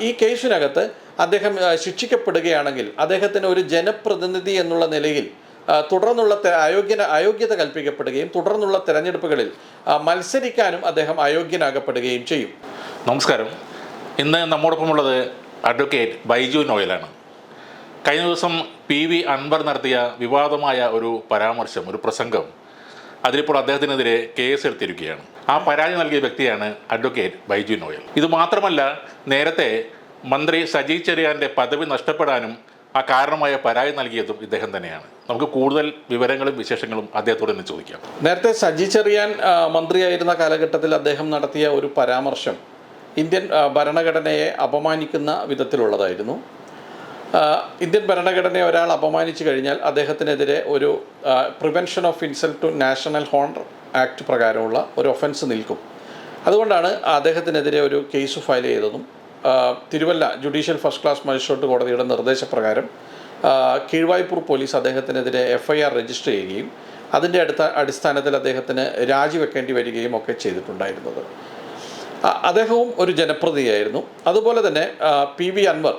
ഈ കേസിനകത്ത് അദ്ദേഹം ശിക്ഷിക്കപ്പെടുകയാണെങ്കിൽ അദ്ദേഹത്തിന് ഒരു ജനപ്രതിനിധി എന്നുള്ള നിലയിൽ തുടർന്നുള്ള അയോഗ്യ അയോഗ്യന അയോഗ്യത കൽപ്പിക്കപ്പെടുകയും തുടർന്നുള്ള തെരഞ്ഞെടുപ്പുകളിൽ മത്സരിക്കാനും അദ്ദേഹം അയോഗ്യനാകപ്പെടുകയും ചെയ്യും. നമസ്കാരം. ഇന്ന് നമ്മോടൊപ്പമുള്ളത് അഡ്വക്കേറ്റ് ബൈജു നോയലാണ്. കഴിഞ്ഞ ദിവസം പി വി അൻവർ നടത്തിയ വിവാദമായ ഒരു പരാമർശം ഒരു പ്രസംഗം അതിലിപ്പോൾ അദ്ദേഹത്തിനെതിരെ കേസ് എടുത്തിരിക്കുകയാണ് ആ പരാതി നൽകിയ വ്യക്തിയാണ് അഡ്വക്കേറ്റ് ബൈജു നോയൽ. ഇത് മാത്രമല്ല നേരത്തെ മന്ത്രി സജി ചെറിയാന്റെ പദവി നഷ്ടപ്പെടാനും ആ കാരണമായ പരാതി നൽകിയതും ഇദ്ദേഹം തന്നെയാണ്. നമുക്ക് കൂടുതൽ വിവരങ്ങളും വിശേഷങ്ങളും അദ്ദേഹത്തോട് തന്നെ ചോദിക്കാം. നേരത്തെ സജി ചെറിയാൻ മന്ത്രിയായിരുന്ന കാലഘട്ടത്തിൽ അദ്ദേഹം നടത്തിയ ഒരു പരാമർശം ഇന്ത്യൻ ഭരണഘടനയെ അപമാനിക്കുന്ന വിധത്തിലുള്ളതായിരുന്നു. ഇന്ത്യൻ ഭരണഘടനയെ ഒരാൾ അപമാനിച്ചു കഴിഞ്ഞാൽ അദ്ദേഹത്തിനെതിരെ ഒരു prevention of insult to national honour act പ്രകാരമുള്ള ഒരു ഒഫൻസ് നിൽക്കും. അതുകൊണ്ടാണ് അദ്ദേഹത്തിനെതിരെ ഒരു കേസ് ഫയൽ ചെയ്തതും Thiruvalla judicial first class magistrate കോടതിയുടെ നിർദ്ദേശപ്രകാരം കീഴ്വായ്പൂർ പോലീസ് അദ്ദേഹത്തിനെതിരെ എഫ് ഐ ആർ രജിസ്റ്റർ ചെയ്യുകയും അതിന്റെ അടുത്ത അടിസ്ഥാനത്തിൽ അദ്ദേഹത്തിന് രാജിവെക്കേണ്ടി വരികയും ഒക്കെ ചെയ്തിട്ടുണ്ടായിരുന്നത്. അദ്ദേഹവും ഒരു ജനപ്രതിയായിരുന്നു അതുപോലെ തന്നെ പി വി അൻവർ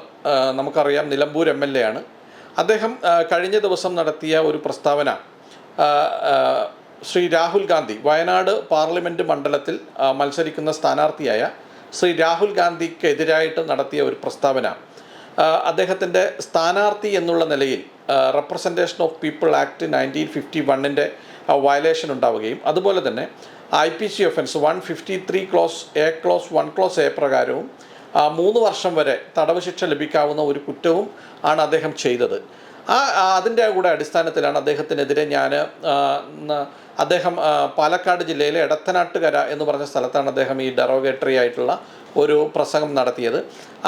നമുക്കറിയാം നിലമ്പൂർ എം എൽ എ ആണ്. അദ്ദേഹം കഴിഞ്ഞ ദിവസം നടത്തിയ ഒരു പ്രസ്താവന ശ്രീ രാഹുൽ ഗാന്ധി വയനാട് പാർലമെന്റ് മണ്ഡലത്തിൽ മത്സരിക്കുന്ന സ്ഥാനാർത്ഥിയായ ശ്രീ രാഹുൽ ഗാന്ധിക്കെതിരായിട്ട് നടത്തിയ ഒരു പ്രസ്താവന. അദ്ദേഹത്തിന്റെ സ്ഥാനാർത്ഥി എന്നുള്ള നിലയിൽ representation of people act nineteen fifty വണ്ണിന്റെ വയലേഷൻ ഉണ്ടാവുകയും അതുപോലെ തന്നെ I P C offence one fifty three clause A clause one clause A പ്രകാരവും മൂന്ന് വർഷം വരെ തടവ് ശിക്ഷ ലഭിക്കാവുന്ന ഒരു കുറ്റവും ആണ് അദ്ദേഹം ചെയ്തത്. ആ, അതിന്റെ കൂടെ അടിസ്ഥാനത്തിലാണ് അദ്ദേഹത്തിനെതിരെ ഞാൻ അദ്ദേഹം പാലക്കാട് ജില്ലയിലെ എടത്തനാട്ടുകര എന്ന് പറഞ്ഞ സ്ഥലത്താണ് അദ്ദേഹം ഈ ഡെറോഗേറ്ററി ആയിട്ടുള്ള ഒരു പ്രസംഗം നടത്തിയത്.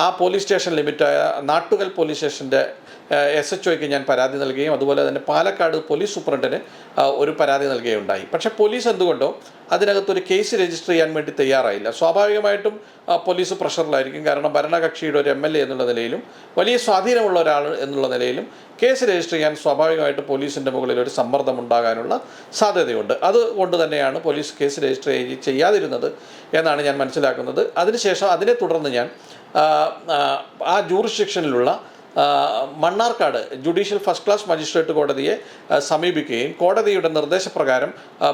ആ പോലീസ് സ്റ്റേഷൻ ലിമിറ്റായ നാട്ടുകൽ പോലീസ് സ്റ്റേഷന്റെ എസ് എച്ച് ഒയ്ക്ക് ഞാൻ പരാതി നൽകുകയും അതുപോലെ തന്നെ പാലക്കാട് പോലീസ് സൂപ്രണ്ടിന് ഒരു പരാതി നൽകുകയുണ്ടായി പക്ഷേ പോലീസ് എന്തുകൊണ്ടോ അതിനകത്തൊരു കേസ് രജിസ്റ്റർ ചെയ്യാൻ വേണ്ടി തയ്യാറായില്ല സ്വാഭാവികമായിട്ടും പോലീസ് പ്രഷറിലായിരിക്കും കാരണം ഭരണകക്ഷിയുടെ ഒരു എം എൽ എ എന്നുള്ള നിലയിലും വലിയ സ്വാധീനമുള്ള ഒരാൾ എന്നുള്ള നിലയിലും കേസ് രജിസ്റ്റർ ചെയ്യാൻ സ്വാഭാവികമായിട്ട് പോലീസിന്റെ മുകളിൽ ഒരു സമ്മർദ്ദം ഉണ്ടാകാനുള്ള സാധ്യതയുണ്ട് അതുകൊണ്ട് തന്നെയാണ് പോലീസ് കേസ് രജിസ്റ്റർ ചെയ്യ- ചെയ്യാതിരുന്നത് എന്നാണ് ഞാൻ മനസ്സിലാക്കുന്നത് അതിനുശേഷം അതിനെ തുടർന്ന് ഞാൻ ആ, ആ, Mannarkkad judicial first class magistrate കോടതിയെ സമീപിക്കുകയും കോടതിയുടെ നിർദ്ദേശപ്രകാരം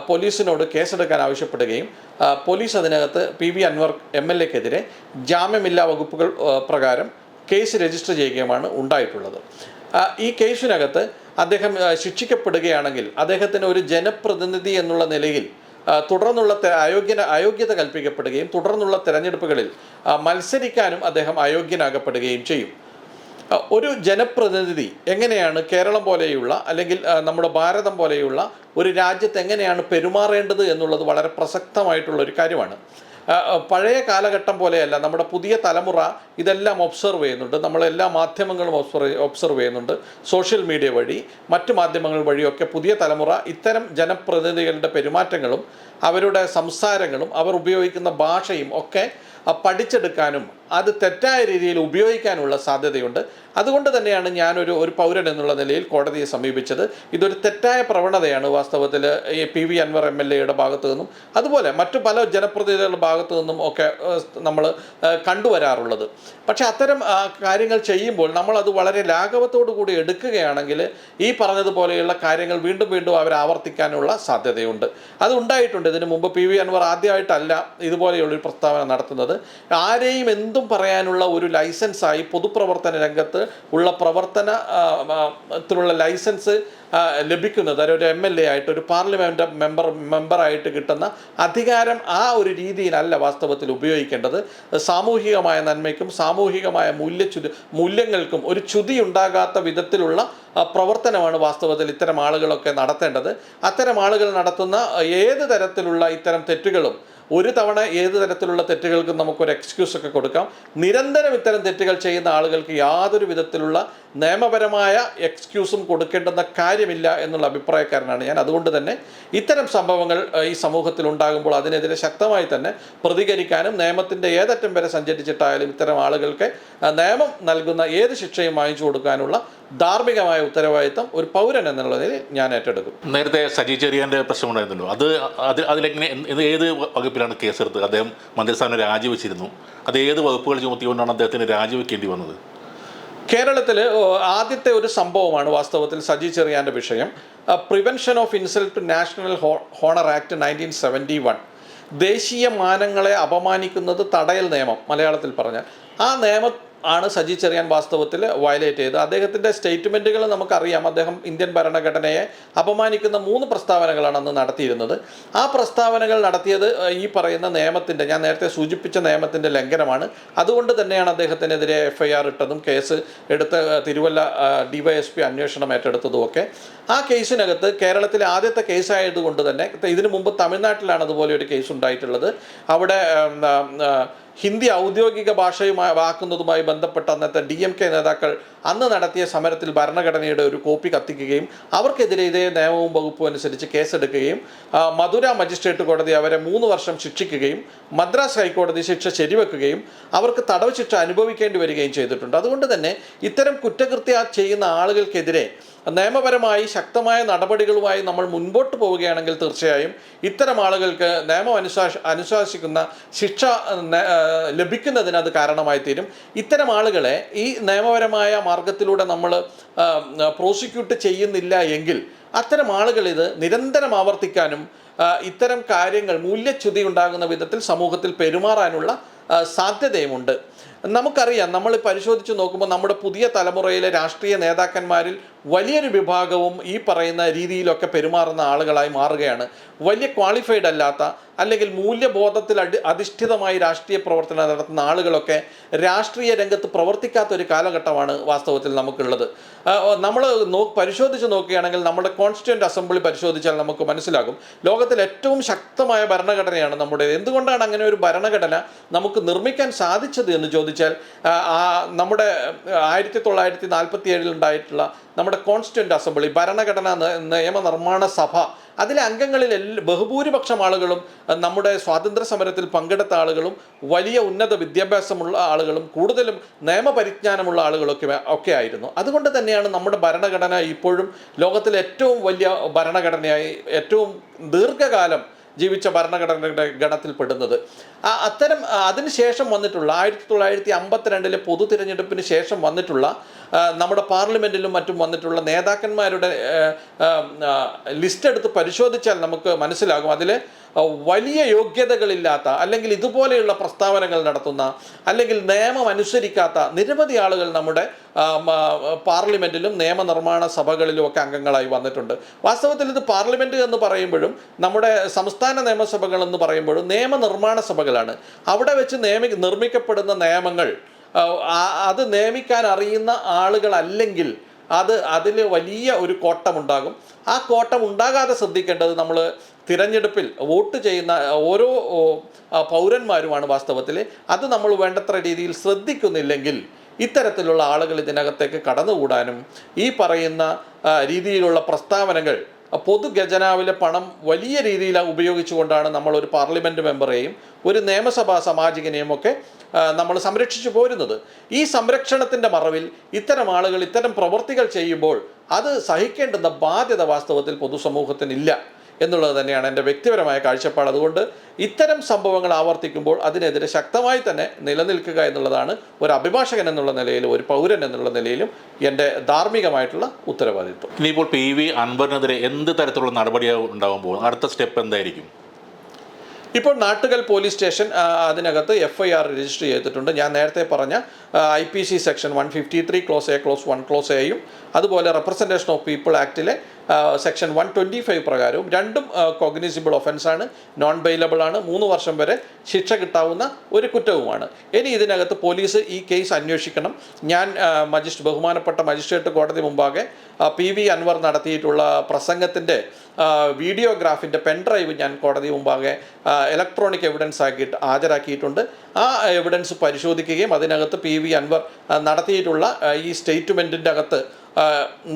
പോലീസിനോട് കേസെടുക്കാൻ ആവശ്യപ്പെടുകയും പോലീസ് അതിനകത്ത് P V Anvar M L എക്കെതിരെ ജാമ്യമില്ലാ വകുപ്പുകൾ പ്രകാരം കേസ് രജിസ്റ്റർ ചെയ്യുകയുമാണ് ഉണ്ടായിട്ടുള്ളത്. ഈ കേസിനകത്ത് അദ്ദേഹം ശിക്ഷിക്കപ്പെടുകയാണെങ്കിൽ അദ്ദേഹത്തിന് ഒരു ജനപ്രതിനിധി എന്നുള്ള നിലയിൽ തുടർന്നുള്ള അയോഗ്യ അയോഗ്യന അയോഗ്യത കൽപ്പിക്കപ്പെടുകയും തുടർന്നുള്ള തെരഞ്ഞെടുപ്പുകളിൽ മത്സരിക്കാനും അദ്ദേഹം അയോഗ്യനാകപ്പെടുകയും ചെയ്യും. ഒരു ജനപ്രതിനിധി എങ്ങനെയാണ് കേരളം പോലെയുള്ള അല്ലെങ്കിൽ നമ്മുടെ ഭാരതം പോലെയുള്ള ഒരു രാജ്യത്ത് എങ്ങനെയാണ് പെരുമാറേണ്ടത് എന്നുള്ളത് വളരെ പ്രസക്തമായിട്ടുള്ള ഒരു കാര്യമാണ്. പഴയ കാലഘട്ടം പോലെയല്ല. നമ്മുടെ പുതിയ തലമുറ ഇതെല്ലാം ഒബ്സർവ് ചെയ്യുന്നുണ്ട്. നമ്മളെല്ലാ മാധ്യമങ്ങളും ഒബ്സർവ് ഒബ്സർവ് ചെയ്യുന്നുണ്ട്. സോഷ്യൽ മീഡിയ വഴി മറ്റ് മാധ്യമങ്ങൾ വഴിയൊക്കെ പുതിയ തലമുറ ഇത്തരം ജനപ്രതിനിധികളുടെ പെരുമാറ്റങ്ങളും അവരുടെ സംസാരങ്ങളും അവർ ഉപയോഗിക്കുന്ന ഭാഷയും ഒക്കെ പഠിച്ചെടുക്കാനും അത് തെറ്റായ രീതിയിൽ ഉപയോഗിക്കാനുള്ള സാധ്യതയുണ്ട്. അതുകൊണ്ട് തന്നെയാണ് ഞാനൊരു ഒരു പൗരൻ എന്നുള്ള നിലയിൽ കോടതിയെ സമീപിച്ചത്. ഇതൊരു തെറ്റായ പ്രവണതയാണ് വാസ്തവത്തിൽ P V Anvar M L എയുടെ ഭാഗത്തു നിന്നും. അതുപോലെ മറ്റു പല ജനപ്രതിനിധികളുടെ ഭാഗത്തു നിന്നും ഒക്കെ നമ്മൾ കണ്ടുവരാറുള്ളത്. പക്ഷേ അത്തരം കാര്യങ്ങൾ ചെയ്യുമ്പോൾ നമ്മളത് വളരെ ലാഘവത്തോടു കൂടി എടുക്കുകയാണെങ്കിൽ ഈ പറഞ്ഞതുപോലെയുള്ള കാര്യങ്ങൾ വീണ്ടും വീണ്ടും അവർ ആവർത്തിക്കാനുള്ള സാധ്യതയുണ്ട്. അത് ഉണ്ടായിട്ടുണ്ട്. ഇതിനു മുമ്പ് പി വി അൻവർ ആദ്യമായിട്ടല്ല ഇതുപോലെയുള്ളൊരു പ്രസ്താവന നടത്തുന്നത്. ആരെയും എന്തും പറയാനുള്ള ഒരു ലൈസൻസായി പൊതുപ്രവർത്തന രംഗത്ത് ഉള്ള പ്രവർത്തന ആ, ആ, ത്തിലുള്ള ലൈസൻസ് ലഭിക്കുന്നത്. ഒരു എം എൽ എ ആയിട്ട് ഒരു പാർലമെന്റ് മെമ്പർ മെമ്പറായിട്ട് കിട്ടുന്ന അധികാരം ആ ഒരു രീതിയിലല്ല വാസ്തവത്തിൽ ഉപയോഗിക്കേണ്ടത്. സാമൂഹികമായ നന്മയ്ക്കും സാമൂഹികമായ മൂല്യച്യുതി മൂല്യങ്ങൾക്കും ഒരു ചുതി ഉണ്ടാകാത്ത വിധത്തിലുള്ള പ്രവർത്തനമാണ് വാസ്തവത്തിൽ ഇത്തരം ആളുകളൊക്കെ നടത്തേണ്ടത്. അത്തരം ആളുകൾ നടത്തുന്ന ഏത് തരത്തിലുള്ള ഇത്തരം തെറ്റുകളും ഒരു തവണ ഏത് തരത്തിലുള്ള തെറ്റുകൾക്കും നമുക്കൊരു എക്സ്ക്യൂസ് ഒക്കെ കൊടുക്കാം. നിരന്തരം ഇത്തരം തെറ്റുകൾ ചെയ്യുന്ന ആളുകൾക്ക് യാതൊരു വിധത്തിലുള്ള നിയമപരമായ എക്സ്ക്യൂസും കൊടുക്കേണ്ടുന്ന കാര്യമില്ല എന്നുള്ള അഭിപ്രായക്കാരനാണ് ഞാൻ. അതുകൊണ്ട് തന്നെ ഇത്തരം സംഭവങ്ങൾ ഈ സമൂഹത്തിൽ ഉണ്ടാകുമ്പോൾ അതിനെതിരെ ശക്തമായി തന്നെ പ്രതികരിക്കാനും നിയമത്തിന്റെ ഏതറ്റം വരെ സഞ്ചരിച്ചിട്ടായാലും ഇത്തരം ആളുകൾക്ക് നിയമം നൽകുന്ന ഏത് ശിക്ഷയും വാങ്ങിച്ചു കൊടുക്കാനുള്ള ധാർമ്മികമായ ഉത്തരവാദിത്തം ഒരു പൗരൻ നിലയിൽ ഞാൻ ഏറ്റെടുക്കും. നേരത്തെ സജി ചെറിയാന്റെ പ്രശ്നമുണ്ടായിരുന്നല്ലോ അത് അത് അതിലെങ്ങനെ ഏത് വകുപ്പിലാണ് കേസെടുത്തത്? അദ്ദേഹം മന്ത്രിസ്ഥാനം രാജിവെച്ചിരുന്നു. അത് ഏത് വകുപ്പുകൾ ചുമത്തിക്കൊണ്ടാണ് അദ്ദേഹത്തിന് രാജിവെക്കേണ്ടി വന്നത്? കേരളത്തിൽ ആദ്യത്തെ ഒരു സംഭവമാണ് വാസ്തവത്തിൽ സജി ചെറിയാന്റെ വിഷയം. Prevention of insult national honour act nineteen seventy one ദേശീയ മാനങ്ങളെ അപമാനിക്കുന്നത് തടയൽ നിയമം മലയാളത്തിൽ പറഞ്ഞാൽ. ആ നിയമം ആണ് സജി ചെറിയാൻ വാസ്തവത്തിൽ വയലേറ്റ് ചെയ്തത്. അദ്ദേഹത്തിന്റെ സ്റ്റേറ്റ്മെന്റുകൾ നമുക്കറിയാം. അദ്ദേഹം ഇന്ത്യൻ ഭരണഘടനയെ അപമാനിക്കുന്ന മൂന്ന് പ്രസ്താവനകളാണ് അന്ന് നടത്തിയിരുന്നത്. ആ പ്രസ്താവനകൾ നടത്തിയത് ഈ പറയുന്ന നിയമത്തിന്റെ ഞാൻ നേരത്തെ സൂചിപ്പിച്ച നിയമത്തിന്റെ ലംഘനമാണ്. അതുകൊണ്ട് തന്നെയാണ് അദ്ദേഹത്തിനെതിരെ എഫ് ഐ ആർ ഇട്ടതും കേസ് എടുത്ത് തിരുവല്ല ഡിവൈഎസ്പി അന്വേഷണം ഏറ്റെടുത്തതും ഒക്കെ. ആ കേസിനകത്ത് കേരളത്തിലെ ആദ്യത്തെ കേസായതുകൊണ്ട് തന്നെ ഇതിനു മുമ്പ് തമിഴ്നാട്ടിലാണ് അതുപോലെ ഒരു കേസ് ഉണ്ടായിട്ടുള്ളത്. അവിടെ ഹിന്ദി ഔദ്യോഗിക ഭാഷയുമായി ആക്കുന്നതുമായി ബന്ധപ്പെട്ട അന്നത്തെ ഡി എം കെ നേതാക്കൾ അന്ന് നടത്തിയ സമരത്തിൽ ഭരണഘടനയുടെ ഒരു കോപ്പി കത്തിക്കുകയും അവർക്കെതിരെ ഇതേ നിയമവും വകുപ്പും അനുസരിച്ച് കേസെടുക്കുകയും മധുര മജിസ്ട്രേറ്റ് കോടതി അവരെ മൂന്ന് വർഷം ശിക്ഷിക്കുകയും മദ്രാസ് ഹൈക്കോടതി ശിക്ഷ ശരിവെക്കുകയും അവർക്ക് തടവ് ശിക്ഷ അനുഭവിക്കേണ്ടി വരികയും ചെയ്തിട്ടുണ്ട്. അതുകൊണ്ട് തന്നെ ഇത്തരം കുറ്റകൃത്യ ചെയ്യുന്ന ആളുകൾക്കെതിരെ നിയമപരമായി ശക്തമായ നടപടികളുമായി നമ്മൾ മുൻപോട്ട് പോവുകയാണെങ്കിൽ തീർച്ചയായും ഇത്തരം ആളുകൾക്ക് നിയമം അനുശാസ അനുശാസിക്കുന്ന ശിക്ഷ ലഭിക്കുന്നതിന് അത് കാരണമായി തീരും. ഇത്തരം ആളുകളെ ഈ നിയമപരമായ മാർഗത്തിലൂടെ നമ്മൾ പ്രോസിക്യൂട്ട് ചെയ്യുന്നില്ല എങ്കിൽ അത്തരം ആളുകൾ ഇത് നിരന്തരം ആവർത്തിക്കാനും ഇത്തരം കാര്യങ്ങൾ മൂല്യച്യുതി ഉണ്ടാകുന്ന വിധത്തിൽ സമൂഹത്തിൽ പെരുമാറാനുള്ള സാധ്യതയുമുണ്ട്. നമുക്കറിയാം നമ്മൾ പരിശോധിച്ച് നോക്കുമ്പോൾ നമ്മുടെ പുതിയ തലമുറയിലെ രാഷ്ട്രീയ നേതാക്കന്മാരിൽ വലിയൊരു വിഭാഗവും ഈ പറയുന്ന രീതിയിലൊക്കെ പെരുമാറുന്ന ആളുകളായി മാറുകയാണ്. വലിയ ക്വാളിഫൈഡ് അല്ലാത്ത അല്ലെങ്കിൽ മൂല്യബോധത്തിൽ അടി അധിഷ്ഠിതമായി രാഷ്ട്രീയ പ്രവർത്തനം നടത്തുന്ന ആളുകളൊക്കെ രാഷ്ട്രീയ രംഗത്ത് പ്രവർത്തിക്കാത്ത ഒരു കാലഘട്ടമാണ് വാസ്തവത്തിൽ നമുക്കുള്ളത്. നമ്മൾ നോ പരിശോധിച്ച് നോക്കുകയാണെങ്കിൽ നമ്മുടെ കോൺസ്റ്റിറ്റ്യൂന്റ് അസംബ്ലി പരിശോധിച്ചാൽ നമുക്ക് മനസ്സിലാകും. ലോകത്തിൽ ഏറ്റവും ശക്തമായ ഭരണഘടനയാണ് നമ്മുടെ എന്തുകൊണ്ടാണ് അങ്ങനെ ഒരു ഭരണഘടന നമുക്ക് നിർമ്മിക്കാൻ സാധിച്ചത് എന്ന് ചോദിച്ചാൽ നമ്മുടെ ആയിരത്തി തൊള്ളായിരത്തി നാൽപ്പത്തി ഏഴിൽ ഉണ്ടായിട്ടുള്ള നമ്മുടെ കോൺസ്റ്റിറ്റ്യൂന്റ് അസംബ്ലി ഭരണഘടനാ നിയമനിർമ്മാണ സഭ അതിലെ അംഗങ്ങളിൽ ബഹുഭൂരിപക്ഷം ആളുകളും നമ്മുടെ സ്വാതന്ത്ര്യ സമരത്തിൽ പങ്കെടുത്ത ആളുകളും വലിയ ഉന്നത വിദ്യാഭ്യാസമുള്ള ആളുകളും കൂടുതലും നിയമപരിജ്ഞാനമുള്ള ആളുകളൊക്കെ ഒക്കെ ആയിരുന്നു. അതുകൊണ്ട് തന്നെയാണ് നമ്മുടെ ഭരണഘടന ഇപ്പോഴും ലോകത്തിലെ ഏറ്റവും വലിയ ഭരണഘടനയായി ഏറ്റവും ദീർഘകാലം ജീവിച്ച ഭരണഘടനയുടെ ഗണത്തിൽ പെടുന്നത് അത്തരം അതിനുശേഷം വന്നിട്ടുള്ള ആയിരത്തി തൊള്ളായിരത്തി അമ്പത്തിരണ്ടിലെ പൊതു തിരഞ്ഞെടുപ്പിന് ശേഷം വന്നിട്ടുള്ള നമ്മുടെ പാർലമെന്റിലും മറ്റും വന്നിട്ടുള്ള നേതാക്കന്മാരുടെ ലിസ്റ്റ് എടുത്ത് പരിശോധിച്ചാൽ നമുക്ക് മനസ്സിലാകും. അതിൽ വലിയ യോഗ്യതകളില്ലാത്ത അല്ലെങ്കിൽ ഇതുപോലെയുള്ള പ്രസ്താവനകൾ നടത്തുന്ന അല്ലെങ്കിൽ നിയമം അനുസരിക്കാത്ത നിരവധി ആളുകൾ നമ്മുടെ പാർലമെന്റിലും നിയമനിർമ്മാണ സഭകളിലും ഒക്കെ അംഗങ്ങളായി വന്നിട്ടുണ്ട്. വാസ്തവത്തിൽ ഇത് പാർലമെന്റ് എന്ന് പറയുമ്പോഴും നമ്മുടെ സംസ്ഥാന നിയമസഭകൾ എന്ന് പറയുമ്പോഴും നിയമനിർമ്മാണ സഭകളാണ് അവിടെ വെച്ച് നിയമി നിർമ്മിക്കപ്പെടുന്ന നിയമങ്ങൾ അത് നിയമിക്കാൻ അറിയുന്ന ആളുകളല്ലെങ്കിൽ അത് അതിൽ വലിയ ഒരു കോട്ടമുണ്ടാകും. ആ കോട്ടം ഉണ്ടാകാതെ ശ്രദ്ധിക്കേണ്ടത് നമ്മൾ തിരഞ്ഞെടുപ്പിൽ വോട്ട് ചെയ്യുന്ന ഓരോ പൗരന്മാരുമാണ് വാസ്തവത്തിൽ അത് നമ്മൾ വേണ്ടത്ര രീതിയിൽ ശ്രദ്ധിക്കുന്നില്ലെങ്കിൽ ഇത്തരത്തിലുള്ള ആളുകൾ ഇതിനകത്തേക്ക് കടന്നുകൂടാനും ഈ പറയുന്ന രീതിയിലുള്ള പ്രസ്താവനകൾ പൊതു ഖജനാവിലെ പണം വലിയ രീതിയിൽ ഉപയോഗിച്ചുകൊണ്ടാണ് നമ്മൾ ഒരു പാർലമെന്റ് മെമ്പറെയും ഒരു നിയമസഭാ സാമാജികനെയും ഒക്കെ നമ്മൾ സംരക്ഷിച്ചു പോരുന്നത്. ഈ സംരക്ഷണത്തിന്റെ മറവിൽ ഇത്തരം ആളുകൾ ഇത്തരം പ്രവൃത്തികൾ ചെയ്യുമ്പോൾ അത് സഹിക്കേണ്ടുന്ന ബാധ്യത വാസ്തവത്തിൽ പൊതുസമൂഹത്തിനില്ല. എന്നുള്ളത് തന്നെയാണ് എന്റെ വ്യക്തിപരമായ കാഴ്ചപ്പാട്. അതുകൊണ്ട് ഇത്തരം സംഭവങ്ങൾ ആവർത്തിക്കുമ്പോൾ അതിനെതിരെ ശക്തമായി തന്നെ നിലനിൽക്കുക എന്നുള്ളതാണ് ഒരു അഭിഭാഷകൻ എന്നുള്ള നിലയിലും ഒരു പൗരൻ എന്നുള്ള നിലയിലും എന്റെ ധാർമ്മികമായിട്ടുള്ള ഉത്തരവാദിത്വം. ഇനിയിപ്പോൾ പി വി അൻവറിനെതിരെ എന്ത് തരത്തിലുള്ള നടപടിയാണ് ഉണ്ടാകാൻ പോകുന്നത് അടുത്ത സ്റ്റെപ്പ് എന്തായിരിക്കും? ഇപ്പോൾ നാട്ടുകൽ പോലീസ് സ്റ്റേഷൻ അതിനകത്ത് എഫ് ഐ ആർ രജിസ്റ്റർ ചെയ്തിട്ടുണ്ട്. ഞാൻ നേരത്തെ പറഞ്ഞ I P C section one fifty three clause A clause one clause എയും അതുപോലെ റെപ്രസെന്റേഷൻ ഓഫ് പീപ്പിൾ ആക്ടിലെ സെക്ഷൻ വൺ ട്വന്റി ഫൈവ് പ്രകാരവും രണ്ടും കോഗ്നിസിബിൾ ഒഫൻസാണ് നോൺ ബെയിലബിൾ ആണ്. മൂന്ന് വർഷം വരെ ശിക്ഷ കിട്ടാവുന്ന ഒരു കുറ്റവുമാണ്. ഇനി ഇതിനകത്ത് പോലീസ് ഈ കേസ് അന്വേഷിക്കണം. ഞാൻ മജിസ്ട്രേറ്റ് ബഹുമാനപ്പെട്ട മജിസ്ട്രേറ്റ് കോടതി മുമ്പാകെ പി വി അൻവർ നടത്തിയിട്ടുള്ള പ്രസംഗത്തിന്റെ വീഡിയോഗ്രാഫിന്റെ പെൻഡ്രൈവ് ഞാൻ കോടതി മുമ്പാകെ ഇലക്ട്രോണിക് എവിഡൻസ് ആക്കിയിട്ട് ഹാജരാക്കിയിട്ടുണ്ട്. ആ എവിഡൻസ് പരിശോധിക്കുകയും അതിനകത്ത് പി വി അൻവർ നടത്തിയിട്ടുള്ള ഈ സ്റ്റേറ്റ്മെന്റിന്റെ അകത്ത്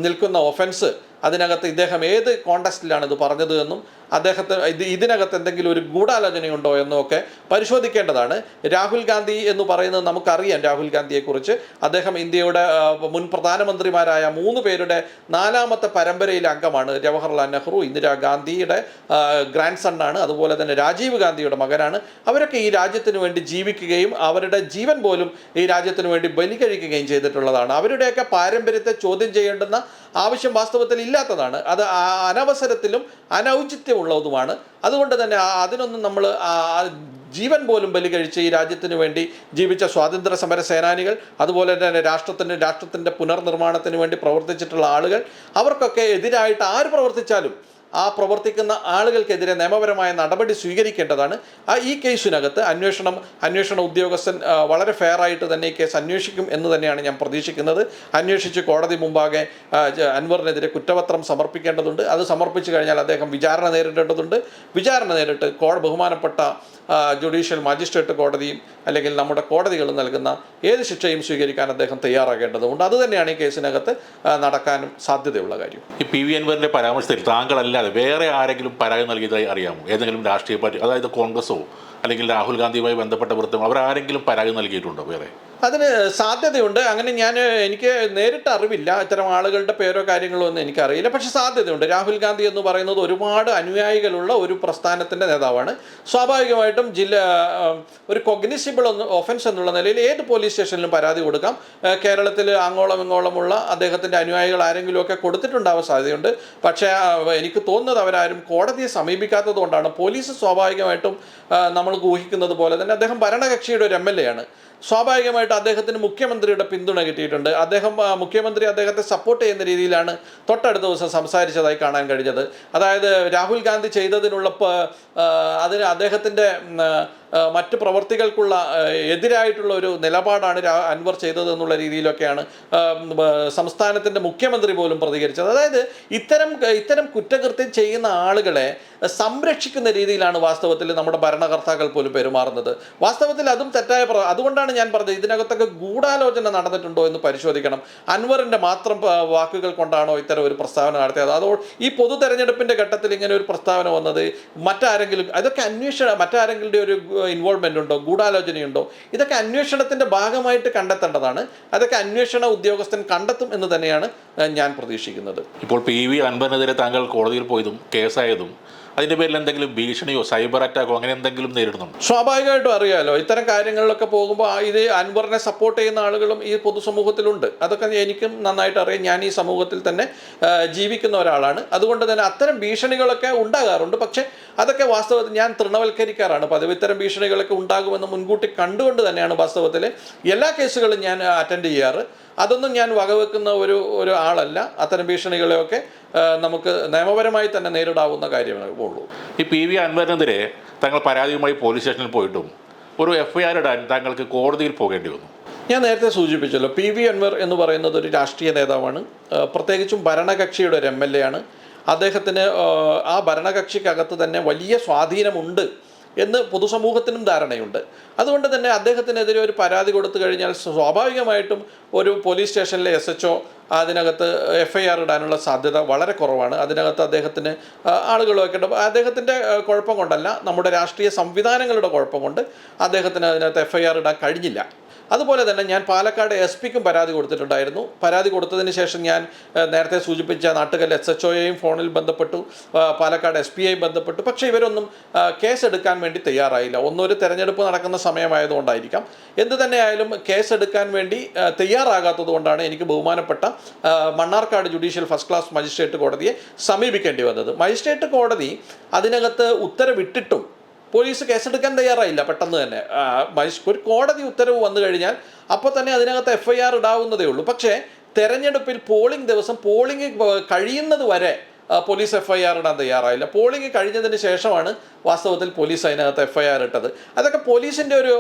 നിൽക്കുന്ന ഒഫൻസ് അതിനകത്ത് ഇദ്ദേഹം ഏത് കോണ്ടസ്റ്റിലാണ് ഇത് പറഞ്ഞത് എന്നും അദ്ദേഹത്തെ ഇത് ഇതിനകത്ത് എന്തെങ്കിലും ഒരു ഗൂഢാലോചനയുണ്ടോ എന്നൊക്കെ പരിശോധിക്കേണ്ടതാണ്. രാഹുൽ ഗാന്ധി എന്ന് പറയുന്നത് നമുക്കറിയാം രാഹുൽ ഗാന്ധിയെക്കുറിച്ച്. അദ്ദേഹം ഇന്ത്യയുടെ മുൻ പ്രധാനമന്ത്രിമാരായ മൂന്ന് പേരുടെ നാലാമത്തെ പരമ്പരയിലെ അംഗമാണ്. ജവഹർലാൽ നെഹ്റു ഇന്ദിരാഗാന്ധിയുടെ ഗ്രാൻഡ് സണ്ണാണ് അതുപോലെ തന്നെ രാജീവ് ഗാന്ധിയുടെ മകനാണ്. അവരൊക്കെ ഈ രാജ്യത്തിന് വേണ്ടി ജീവിക്കുകയും അവരുടെ ജീവൻ പോലും ഈ രാജ്യത്തിന് വേണ്ടി ബലി കഴിക്കുകയും ചെയ്തിട്ടുള്ളതാണ്. അവരുടെയൊക്കെ പാരമ്പര്യത്തെ ചോദ്യം ചെയ്യേണ്ടുന്ന ആവശ്യം വാസ്തവത്തിൽ ഇല്ലാത്തതാണ്. അത് അനവസരത്തിലും അനൗചിത്യമുള്ളതുമാണ്. അതുകൊണ്ട് തന്നെ അതിനൊന്നും നമ്മൾ ജീവൻ പോലും ബലി കഴിച്ച് ഈ രാജ്യത്തിന് വേണ്ടി ജീവിച്ച സ്വാതന്ത്ര്യ സമര സേനാനികൾ അതുപോലെ തന്നെ രാഷ്ട്രത്തിന്റെ രാഷ്ട്രത്തിന്റെ പുനർനിർമ്മാണത്തിന് വേണ്ടി പ്രവർത്തിച്ചിട്ടുള്ള ആളുകൾ അവർക്കൊക്കെ എതിരായിട്ട് ആര് പ്രവർത്തിച്ചാലും ആ പ്രവർത്തിക്കുന്ന ആളുകൾക്കെതിരെ നിയമപരമായ നടപടി സ്വീകരിക്കേണ്ടതാണ്. ആ ഈ കേസിനകത്ത് അന്വേഷണം അന്വേഷണ ഉദ്യോഗസ്ഥൻ വളരെ ഫെയർ ആയിട്ട് തന്നെ ഈ കേസ് അന്വേഷിക്കും എന്ന് തന്നെയാണ് ഞാൻ പ്രതീക്ഷിക്കുന്നത്. അന്വേഷിച്ച് കോടതി മുമ്പാകെ അൻവറിനെതിരെ കുറ്റപത്രം സമർപ്പിക്കേണ്ടതുണ്ട്. അത് സമർപ്പിച്ചു കഴിഞ്ഞാൽ അദ്ദേഹം വിചാരണ നേരിടേണ്ടതുണ്ട്. വിചാരണ നേരിട്ട് ബഹുമാനപ്പെട്ട ജുഡീഷ്യൽ മജിസ്ട്രേറ്റ് കോടതിയും അല്ലെങ്കിൽ നമ്മുടെ കോടതികൾ നൽകുന്ന ഏത് ശിക്ഷയും സ്വീകരിക്കാൻ അദ്ദേഹം തയ്യാറാകേണ്ടതുണ്ട്. അതുതന്നെയാണ് ഈ കേസിനകത്ത് നടക്കാനും സാധ്യതയുള്ള കാര്യം. ഈ പി വി അൻവറിന്റെ പരാമർശത്തിൽ താങ്കളല്ലാതെ വേറെ ആരെങ്കിലും പരാതി നൽകിയതായി അറിയാമോ? ഏതെങ്കിലും രാഷ്ട്രീയ പാർട്ടി അതായത് കോൺഗ്രസോ അല്ലെങ്കിൽ രാഹുൽ ഗാന്ധിയുമായി ബന്ധപ്പെട്ട വൃത്തം അവരാരെങ്കിലും പരാതി നൽകിയിട്ടുണ്ടോ വേറെ? അതിന് സാധ്യതയുണ്ട്. അങ്ങനെ ഞാൻ എനിക്ക് നേരിട്ട് അറിവില്ല. ഇത്തരം ആളുകളുടെ പേരോ കാര്യങ്ങളോ ഒന്നും എനിക്കറിയില്ല. പക്ഷേ സാധ്യതയുണ്ട്. രാഹുൽ ഗാന്ധി എന്ന് പറയുന്നത് ഒരുപാട് അനുയായികളുള്ള ഒരു പ്രസ്ഥാനത്തിന്റെ നേതാവാണ്. സ്വാഭാവികമായിട്ടും ജില്ല ഒരു കൊഗ്നിസിബിൾ ഒന്ന് ഒഫൻസ് എന്നുള്ള നിലയിൽ ഏത് പോലീസ് സ്റ്റേഷനിലും പരാതി കൊടുക്കാം. കേരളത്തിൽ അങ്ങോളം ഇങ്ങോളമുള്ള അദ്ദേഹത്തിന്റെ അനുയായികൾ ആരെങ്കിലുമൊക്കെ കൊടുത്തിട്ടുണ്ടാവാൻ സാധ്യതയുണ്ട്. പക്ഷേ എനിക്ക് തോന്നുന്നത് അവരാരും കോടതിയെ സമീപിക്കാത്തത് കൊണ്ടാണ്. പോലീസ് സ്വാഭാവികമായിട്ടും നമ്മൾ ഊഹിക്കുന്നത് പോലെ തന്നെ അദ്ദേഹം ഭരണകക്ഷിയുടെ ഒരു എം എൽ എ ആണ്. സ്വാഭാവികമായിട്ട് അദ്ദേഹത്തിന് മുഖ്യമന്ത്രിയുടെ പിന്തുണ കിട്ടിയിട്ടുണ്ട്. അദ്ദേഹം മുഖ്യമന്ത്രി അദ്ദേഹത്തെ സപ്പോർട്ട് ചെയ്യുന്ന രീതിയിലാണ് തൊട്ടടുത്ത ദിവസം സംസാരിച്ചതായി കാണാൻ കഴിഞ്ഞത്. അതായത് രാഹുൽ ഗാന്ധി ചെയ്തതിനുള്ള അതിന് അദ്ദേഹത്തിന്റെ മറ്റ് പ്രവർത്തികൾക്കുള്ള എതിരായിട്ടുള്ള ഒരു നിലപാടാണ് അൻവർ ചെയ്തത് എന്നുള്ള രീതിയിലൊക്കെയാണ് സംസ്ഥാനത്തിന്റെ മുഖ്യമന്ത്രി പോലും പ്രതികരിച്ചത്. അതായത് ഇത്തരം ഇത്തരം കുറ്റകൃത്യം ചെയ്യുന്ന ആളുകളെ സംരക്ഷിക്കുന്ന രീതിയിലാണ് വാസ്തവത്തിൽ നമ്മുടെ ഭരണകർത്താക്കൾ പോലും പെരുമാറുന്നത്. വാസ്തവത്തിൽ അതും തെറ്റായ അതുകൊണ്ടാണ് ഞാൻ പറഞ്ഞത് ഇതിനകത്തൊക്കെ ഗൂഢാലോചന നടന്നിട്ടുണ്ടോ എന്ന് പരിശോധിക്കണം. അൻവറിന്റെ മാത്രം വാക്കുകൾ കൊണ്ടാണോ ഇത്തരം ഒരു പ്രസ്താവന നടത്തിയത്? അതോ ഈ പൊതു തെരഞ്ഞെടുപ്പിന്റെ ഘട്ടത്തിൽ ഇങ്ങനെ ഒരു പ്രസ്താവന വന്നത്? മറ്റാരെങ്കിലും അതൊക്കെ അന്വേഷണ മറ്റാരെങ്കിലും ഒരു ഇൻവോൾവ്മെന്റ് ഉണ്ടോ? ഗൂഢാലോചനയുണ്ടോ? ഇതൊക്കെ അന്വേഷണത്തിന്റെ ഭാഗമായിട്ട് കണ്ടെത്തേണ്ടതാണ്. അതൊക്കെ അന്വേഷണ ഉദ്യോഗസ്ഥൻ കണ്ടെത്തും എന്ന് തന്നെയാണ് ഞാൻ പ്രതീക്ഷിക്കുന്നത്. ഇപ്പോൾ പി വി അൻപനെതിരെ താങ്കൾ കോടതിയിൽ പോയതും കേസായതും അതിന്റെ പേരിൽ എന്തെങ്കിലും ഭീഷണിയോ സൈബർ അറ്റാക്കോ അങ്ങനെ എന്തെങ്കിലും നേരിടുന്നുണ്ടോ? സ്വാഭാവികമായിട്ടും അറിയാലോ. ഇത്തരം കാര്യങ്ങളിലൊക്കെ പോകുമ്പോൾ ഇത് അൻവറിനെ സപ്പോർട്ട് ചെയ്യുന്ന ആളുകളും ഈ പൊതുസമൂഹത്തിലുണ്ട്. അതൊക്കെ എനിക്കും നന്നായിട്ട് അറിയാം. ഞാൻ ഈ സമൂഹത്തിൽ തന്നെ ജീവിക്കുന്ന ഒരാളാണ്. അതുകൊണ്ട് തന്നെ അത്തരം ഭീഷണികളൊക്കെ ഉണ്ടാകാറുണ്ട്. പക്ഷേ അതൊക്കെ വാസ്തവത്തിൽ ഞാൻ തൃണവൽക്കരിക്കാറാണ് പതിവ്. ഇത്തരം ഭീഷണികളൊക്കെ ഉണ്ടാകുമെന്ന് മുൻകൂട്ടി കണ്ടുകൊണ്ട് തന്നെയാണ് വാസ്തവത്തിൽ എല്ലാ കേസുകളും ഞാൻ അറ്റൻഡ് ചെയ്യാറ്. അതൊന്നും ഞാൻ വകവെക്കുന്ന ഒരു ഒരു ആളല്ല. അത്തരം ഭീഷണികളെയൊക്കെ നമുക്ക് നിയമപരമായി തന്നെ നേരിടാവുന്ന കാര്യമേ ഉള്ളൂ. ഈ പി വി അൻവറിനെതിരെ തങ്ങൾ പരാതിയുമായി പോലീസ് സ്റ്റേഷനിൽ പോയിട്ടും ഒരു എഫ് ഐ ആർ ഇടാൻ താങ്കൾക്ക് കോടതിയിൽ പോകേണ്ടി വന്നു. ഞാൻ നേരത്തെ സൂചിപ്പിച്ചല്ലോ പി വി അൻവർ എന്ന് പറയുന്നത് ഒരു രാഷ്ട്രീയ നേതാവാണ്. പ്രത്യേകിച്ചും ഭരണകക്ഷിയുടെ ഒരു എം എൽ എ ആണ്. അദ്ദേഹത്തിന് ആ, ആ ഭരണകക്ഷിക്കകത്ത് തന്നെ വലിയ സ്വാധീനമുണ്ട്. എന്ന് പൊതുസമൂഹത്തിനും ധാരണയുണ്ട്. അതുകൊണ്ട് തന്നെ അദ്ദേഹത്തിനെതിരെ ഒരു പരാതി കൊടുത്തു കഴിഞ്ഞാൽ സ്വാഭാവികമായിട്ടും ഒരു പോലീസ് സ്റ്റേഷനിലെ എസ് എച്ച് അതിനകത്ത് എഫ് ഐ ആർ ഇടാനുള്ള സാധ്യത വളരെ കുറവാണ്. അതിനകത്ത് അദ്ദേഹത്തിന് ആളുകളൊക്കെ അദ്ദേഹത്തിന്റെ കുഴപ്പം കൊണ്ടല്ല നമ്മുടെ രാഷ്ട്രീയ സംവിധാനങ്ങളുടെ കുഴപ്പം കൊണ്ട് അദ്ദേഹത്തിന് അതിനകത്ത് എഫ് ഐ ആർ ഇടാൻ കഴിഞ്ഞില്ല. അതുപോലെ തന്നെ ഞാൻ പാലക്കാട് എസ് പിക്കും പരാതി കൊടുത്തിട്ടുണ്ടായിരുന്നു. പരാതി കൊടുത്തതിന് ശേഷം ഞാൻ നേരത്തെ സൂചിപ്പിച്ച നാട്ടുകൽ എസ് എച്ച് ഒയെയും ഫോണിൽ ബന്ധപ്പെട്ടു പാലക്കാട് എസ് പി ഐയും ബന്ധപ്പെട്ടു. പക്ഷേ ഇവരൊന്നും കേസ് കേസെടുക്കാൻ വേണ്ടി തയ്യാറായില്ല. ഒന്നൊരു തെരഞ്ഞെടുപ്പ് നടക്കുന്ന സമയമായതുകൊണ്ടായിരിക്കാം. എന്ത് തന്നെയായാലും കേസെടുക്കാൻ വേണ്ടി തയ്യാറാകാത്തത് കൊണ്ടാണ് എനിക്ക് ബഹുമാനപ്പെട്ട Mannarkkad judicial first class magistrate കോടതിയെ സമീപിക്കേണ്ടി വന്നത്. മജിസ്ട്രേറ്റ് കോടതി അതിനകത്ത് ഉത്തരവിട്ടിട്ടും പോലീസ് കേസെടുക്കാൻ തയ്യാറായില്ല പെട്ടെന്ന് തന്നെ. ഒരു കോടതി ഉത്തരവ് വന്നു കഴിഞ്ഞാൽ അപ്പോൾ തന്നെ അതിനകത്ത് എഫ് ഐ ആർ ഇടാവുന്നതേ ഉള്ളൂ. പക്ഷേ തെരഞ്ഞെടുപ്പിൽ പോളിംഗ് ദിവസം പോളിംഗ് കഴിയുന്നത് വരെ പോലീസ് എഫ് ഐ ആർ ഇടാൻ തയ്യാറായില്ല. പോളിംഗ് കഴിഞ്ഞതിന് ശേഷമാണ് വാസ്തവത്തിൽ പോലീസ് അതിനകത്ത് എഫ് ഐ ആർ ഇട്ടത്. അതൊക്കെ പോലീസിന്റെ ഒരു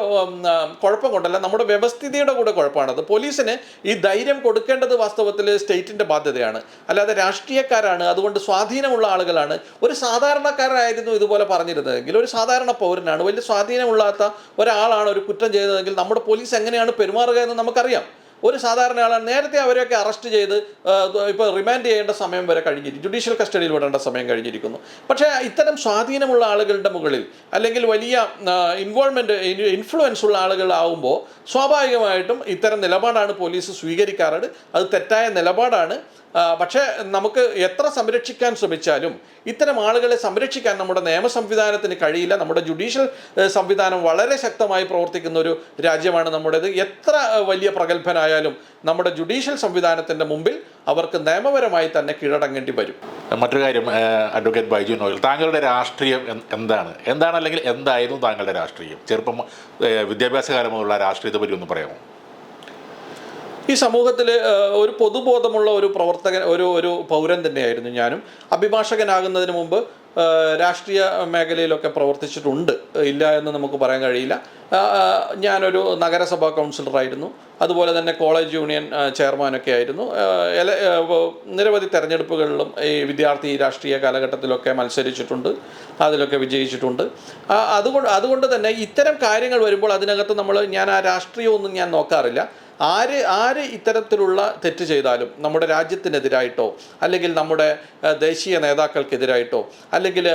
കുഴപ്പം കൊണ്ടല്ല നമ്മുടെ വ്യവസ്ഥിതിയുടെ കൂടെ കുഴപ്പമാണത്. പോലീസിന് ഈ ധൈര്യം കൊടുക്കേണ്ടത് വാസ്തവത്തിൽ സ്റ്റേറ്റിന്റെ ബാധ്യതയാണ്. അല്ലാതെ രാഷ്ട്രീയക്കാരാണ് അതുകൊണ്ട് സ്വാധീനമുള്ള ആളുകളാണ്. ഒരു സാധാരണക്കാരായിരുന്നു ഇതുപോലെ പറഞ്ഞിരുന്നതെങ്കിൽ ഒരു സാധാരണ പൗരനാണ്. വലിയ സ്വാധീനമില്ലാത്ത ഒരാളാണ് ഒരു കുറ്റം ചെയ്തതെങ്കിൽ നമ്മുടെ പോലീസ് എങ്ങനെയാണ് പെരുമാറുക എന്ന് നമുക്കറിയാം. ഒരു സാധാരണ ആളാണ്. നേരത്തെ അവരെയൊക്കെ അറസ്റ്റ് ചെയ്ത് ഇപ്പോൾ റിമാൻഡ് ചെയ്യേണ്ട സമയം വരെ കഴിഞ്ഞിരിക്കും ജുഡീഷ്യൽ കസ്റ്റഡിയിൽ വിടേണ്ട സമയം കഴിഞ്ഞിരിക്കുന്നു. പക്ഷേ ഇത്തരം സ്വാധീനമുള്ള ആളുകളുടെ മുകളിൽ അല്ലെങ്കിൽ വലിയ ഇൻവോൾവ്മെന്റ് ഇൻഫ്ലുവൻസ് ഉള്ള ആളുകളാവുമ്പോൾ സ്വാഭാവികമായിട്ടും ഇത്തരം നിലപാടാണ് പോലീസ് സ്വീകരിക്കാറുള്ളത് അത് തെറ്റായ നിലപാടാണ്. പക്ഷേ നമുക്ക് എത്ര സംരക്ഷിക്കാൻ ശ്രമിച്ചാലും ഇത്തരം ആളുകളെ സംരക്ഷിക്കാൻ നമ്മുടെ നിയമ സംവിധാനത്തിന് കഴിയില്ല. നമ്മുടെ ജുഡീഷ്യൽ സംവിധാനം വളരെ ശക്തമായി പ്രവർത്തിക്കുന്ന ഒരു രാജ്യമാണ് നമ്മുടേത്. എത്ര വലിയ പ്രഗത്ഭനായാലും നമ്മുടെ ജുഡീഷ്യൽ സംവിധാനത്തിന്റെ മുമ്പിൽ അവർക്ക് നിയമപരമായി തന്നെ കീഴടങ്ങേണ്ടി വരും. മറ്റൊരു കാര്യം അഡ്വക്കേറ്റ് ബൈജു നോയൽ താങ്കളുടെ രാഷ്ട്രീയം എന്താണ്? എന്താണ് അല്ലെങ്കിൽ എന്തായിരുന്നു താങ്കളുടെ രാഷ്ട്രീയം? ചെറുപ്പം വിദ്യാഭ്യാസ മുതലുള്ള രാഷ്ട്രീയത്തെ പറ്റി ഒന്ന് പറയാമോ? ഈ സമൂഹത്തിൽ ഒരു പൊതുബോധമുള്ള ഒരു പ്രവർത്തകൻ ഒരു ഒരു പൗരൻ തന്നെയായിരുന്നു ഞാനും. അഭിഭാഷകനാകുന്നതിന് മുമ്പ് രാഷ്ട്രീയ മേഖലയിലൊക്കെ പ്രവർത്തിച്ചിട്ടുണ്ട്. ഇല്ല എന്ന് നമുക്ക് പറയാൻ കഴിയില്ല. ഞാനൊരു നഗരസഭാ കൗൺസിലറായിരുന്നു. അതുപോലെ തന്നെ കോളേജ് യൂണിയൻ ചെയർമാനൊക്കെ ആയിരുന്നു. എല- നിരവധി തെരഞ്ഞെടുപ്പുകളിലും ഈ വിദ്യാർത്ഥി രാഷ്ട്രീയ കാലഘട്ടത്തിലൊക്കെ മത്സരിച്ചിട്ടുണ്ട്. അതിലൊക്കെ വിജയിച്ചിട്ടുണ്ട്. അതുകൊണ്ട് അതുകൊണ്ട് തന്നെ ഇത്തരം കാര്യങ്ങൾ വരുമ്പോൾ അതിനകത്ത് നമ്മൾ ഞാൻ ആ രാഷ്ട്രീയമൊന്നും ഞാൻ നോക്കാറില്ല. ആര് ആര് ഇത്തരത്തിലുള്ള തെറ്റ് ചെയ്താലും നമ്മുടെ രാജ്യത്തിനെതിരായിട്ടോ അല്ലെങ്കിൽ നമ്മുടെ ദേശീയ നേതാക്കൾക്കെതിരായിട്ടോ അല്ലെങ്കിൽ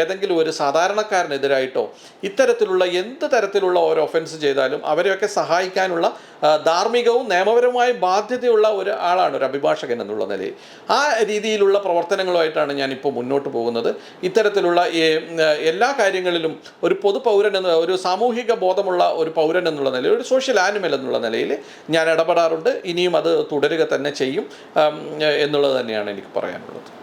ഏതെങ്കിലും ഒരു സാധാരണക്കാരനെതിരായിട്ടോ ഇത്തരത്തിലുള്ള എന്ത് തരത്തിലുള്ള ഒരു ഒഫൻസ് ചെയ്താലും അവരെയൊക്കെ സഹായിക്കാനുള്ള ധാർമ്മികവും നിയമപരമായ ബാധ്യതയുള്ള ഒരു ആളാണ് ഒരു അഭിഭാഷകൻ എന്നുള്ള നിലയിൽ. ആ രീതിയിലുള്ള പ്രവർത്തനങ്ങളുമായിട്ടാണ് ഞാനിപ്പോൾ മുന്നോട്ട് പോകുന്നത്. ഇത്തരത്തിലുള്ള എല്ലാ കാര്യങ്ങളിലും ഒരു പൊതു പൗരൻ എന്ന ഒരു സാമൂഹിക ബോധമുള്ള ഒരു പൗരൻ എന്നുള്ള നിലയിൽ ഒരു സോഷ്യൽ ആനിമൽ എന്നുള്ള നിലയിൽ ഞാൻ ഇടപെടാറുണ്ട്. ഇനിയും അത് തുടരുക തന്നെ ചെയ്യും. എന്നുള്ളത് തന്നെയാണ് എനിക്ക് പറയാനുള്ളത്.